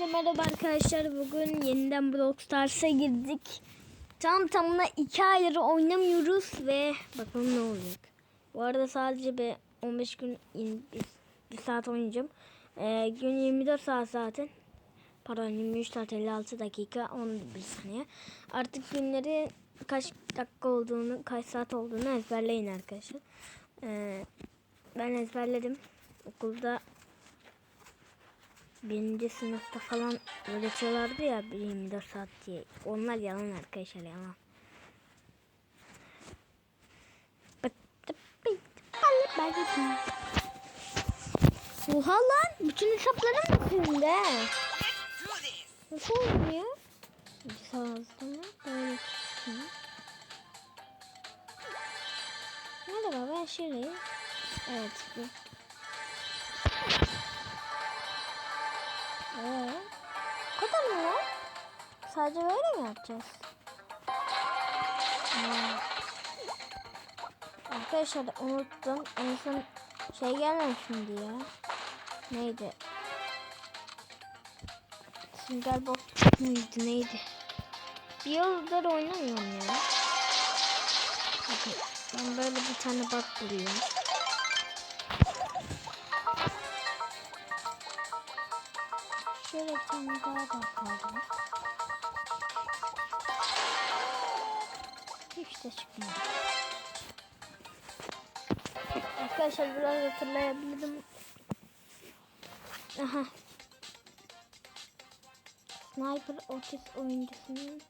Herkese merhaba arkadaşlar. Bugün yeniden Brawl Stars'a girdik. Tam tamına iki aydır oynamıyoruz ve bakalım ne olacak. Bu arada sadece bir 15 gün yirmi- bir, bir saat oynayacağım. Ee, gün 24 saat zaten. Pardon 23 saat 56 dakika 11 saniye. Artık günleri kaç dakika olduğunu, kaç saat olduğunu ezberleyin arkadaşlar. Ee, ben ezberledim. Okulda birinci sınıfta falan öğretiyorlardı ya 24 saat diye. Onlar yalan arkadaşlar yalan. Oha lan bütün hesaplarım üstünde. Nasıl oluyor? Bir sağ altına böyle tutayım. Merhaba ben Şirin. Evet. bu. Ee, bu mı lan? Sadece böyle mi yapacağız? Hmm. Arkadaşlar unuttum. En son şey gelmemişti ya. Neydi? Sünger Bob muydu neydi? Bir yıldır oynamıyorum ya. Bakın ben böyle bir tane bak buluyorum. Bir tane daha bak kaldı. Hiç de çıkmadı. Arkadaşlar biraz hatırlayabilirim. Aha. Sniper Otis oyuncusunun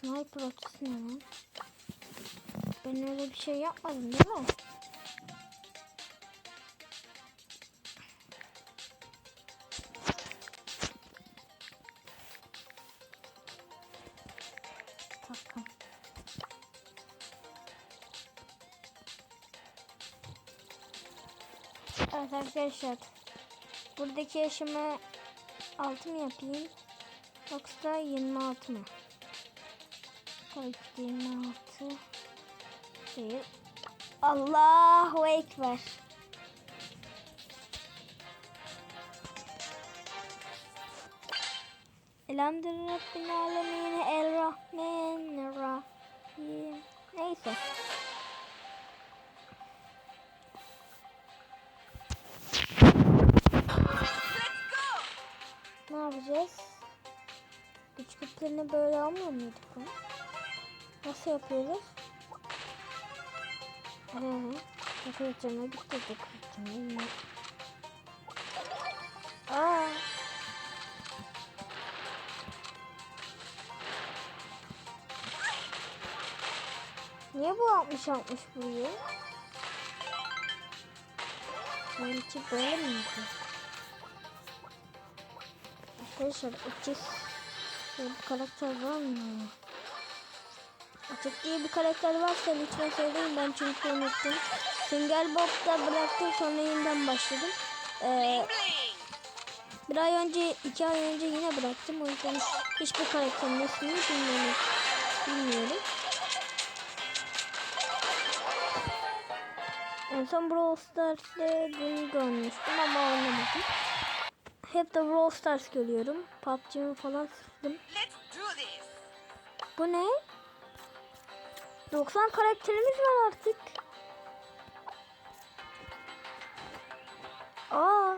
Sniper Otis ne lan? Ben öyle bir şey yapmadım değil mi? Evet arkadaşlar. Buradaki yaşımı 6 mı yapayım? Yoksa 26 mı? De 26 değil. Allahu Ekber. Elhamdülillah Rabbil Alemin El Rahman Rahim. Neyse. Yapacağız? Güç küplerini böyle almıyor muyduk lan? Nasıl yapıyoruz? Ee, Bakıcıma gitti bakıcıma. Aa. Niye bu 60 60 vuruyor? Benimki böyle miydi? Arkadaşlar diye bir karakter var mı? Açık diye bir karakter varsa lütfen söyleyin ben çünkü unuttum. Sünger Bob'da bıraktım sonra yeniden başladım. Ee, bir ay önce, iki ay önce yine bıraktım. O yüzden hiçbir karakterin ismini bilmiyorum. bilmiyorum. En son Brawl Stars'te bunu görmüştüm ama oynamadım. Hep de Brawl Stars görüyorum. PUBG'mi falan sildim. Bu ne? 90 karakterimiz var artık. Aa,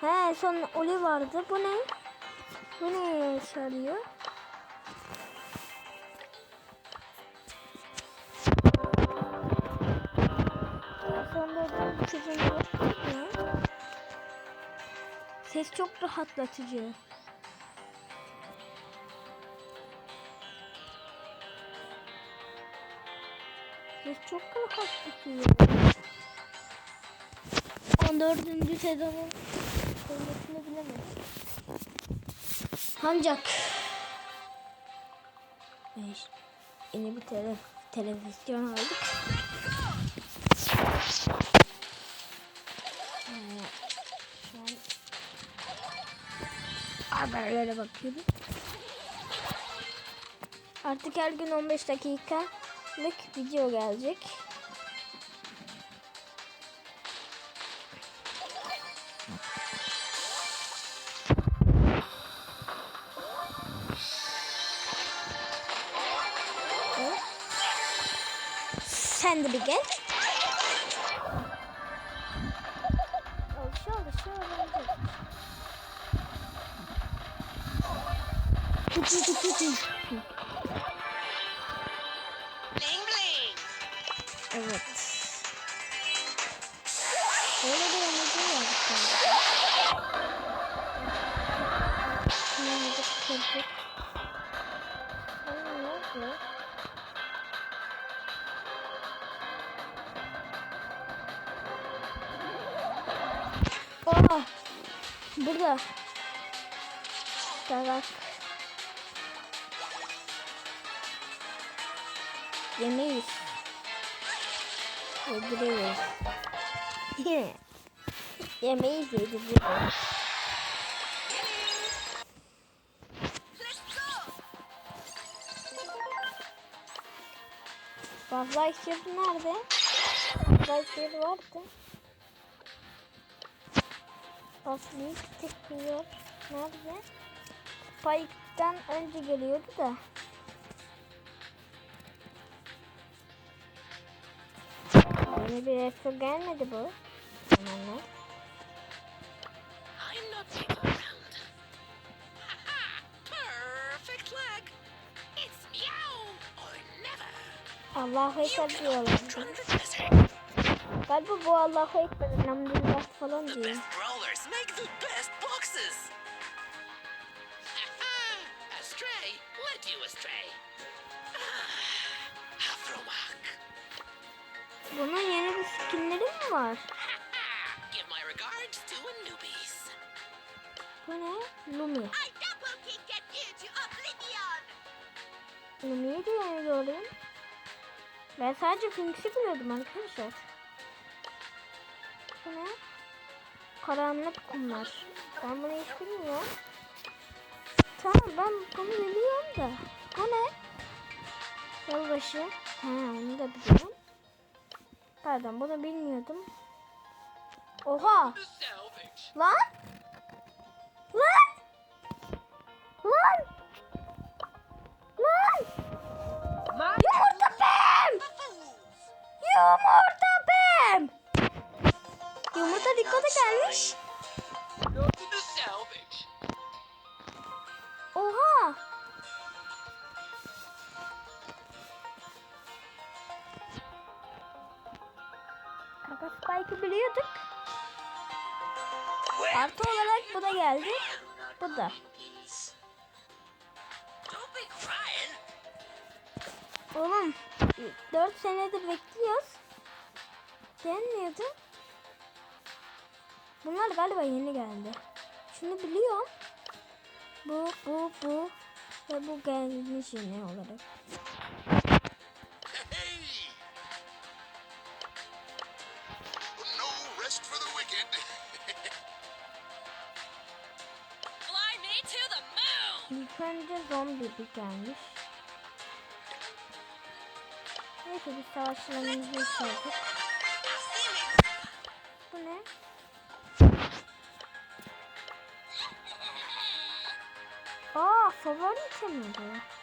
he son Oli vardı. Bu ne? Bu ne sarıyor? Ses çok rahatlatıcı. Ses çok rahatlatıcı. 14. sezonun sonrasını bilemedim. Ancak. Yeni bir tele, televizyon aldık. böyle bakıyorum. Artık her gün 15 dakikalık video gelecek. Sen de bir gel. Bling. Evet. Böyle bir emoji var. Nerede kırdık? Hani nerede? Oha! Burada. Darak. Yemeyiz. Yediriyoruz. Yemeyiz go. Fazla iksiri nerede? Fazla iksiri vardı. Fazla çıkıyor. Nerede? Spike'den önce geliyordu da. Leg. It's meow or never. Allahu You Ekber diyorlar. Galiba bu Allahu Ekber. Elhamdülillah falan diyor. Astray led you astray. Ah, Afromak. Bunun yeni bir skinleri mi var? Bu ne? Lumi. Lumi'yi de yeni gördüm. Ben sadece Finks'i biliyordum arkadaşlar. Bu ne? Karanlık kumlar. Ben bunu hiç bilmiyorum. Tamam ben bunu biliyorum da. Bu ne? Yılbaşı. Ha onu da biliyorum. Pardon bunu bilmiyordum. Oha! Lan! Lan! Lan! Lan! Yumurta pem! Yumurta pem! Yumurta dikkate gelmiş. Spike'ı biliyorduk. Artı olarak bu da geldi. Bu da. Oğlum 4 senedir bekliyoruz. Gelmiyordu. Bunlar galiba yeni geldi. Şunu biliyorum. Bu, bu, bu ve bu gelmiş yeni olarak. Önce zombi bir gelmiş. Neyse biz savaşlarımızı yükseldik. Bu ne? Aa favori mi bu?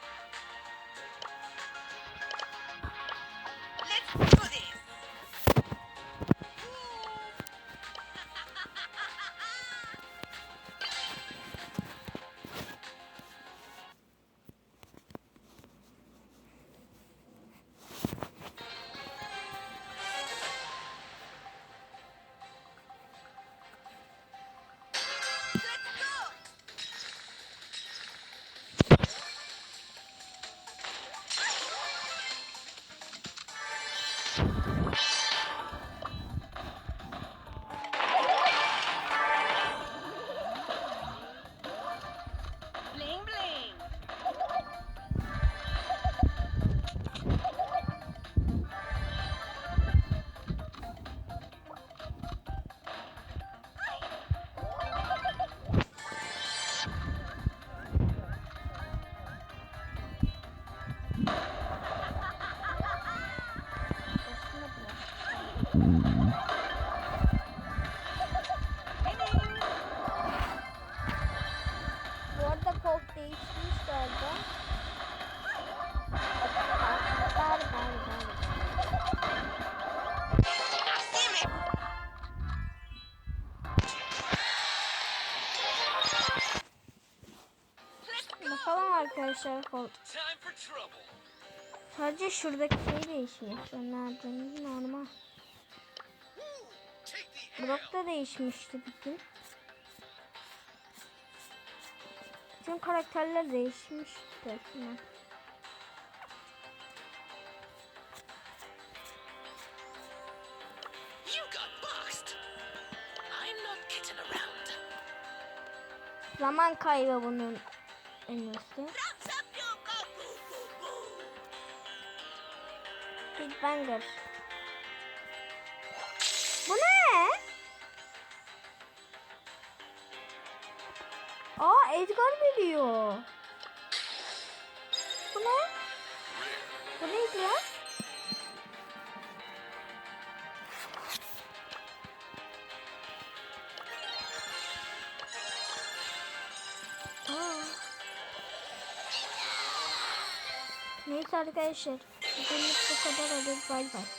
Bakalım arkadaşlar kol. Sadece şuradaki şey değişmiş. Onlardan normal. Brock da değişmişti bütün. Bütün karakterler değişmişti around. Zaman kaybı bunun en üstü. Big Banger. Bu ne? Aa Edgar biliyor. Bu ne? Bu neydi ya? Neyse arkadaşlar. Então, ele ficou com vai, vai.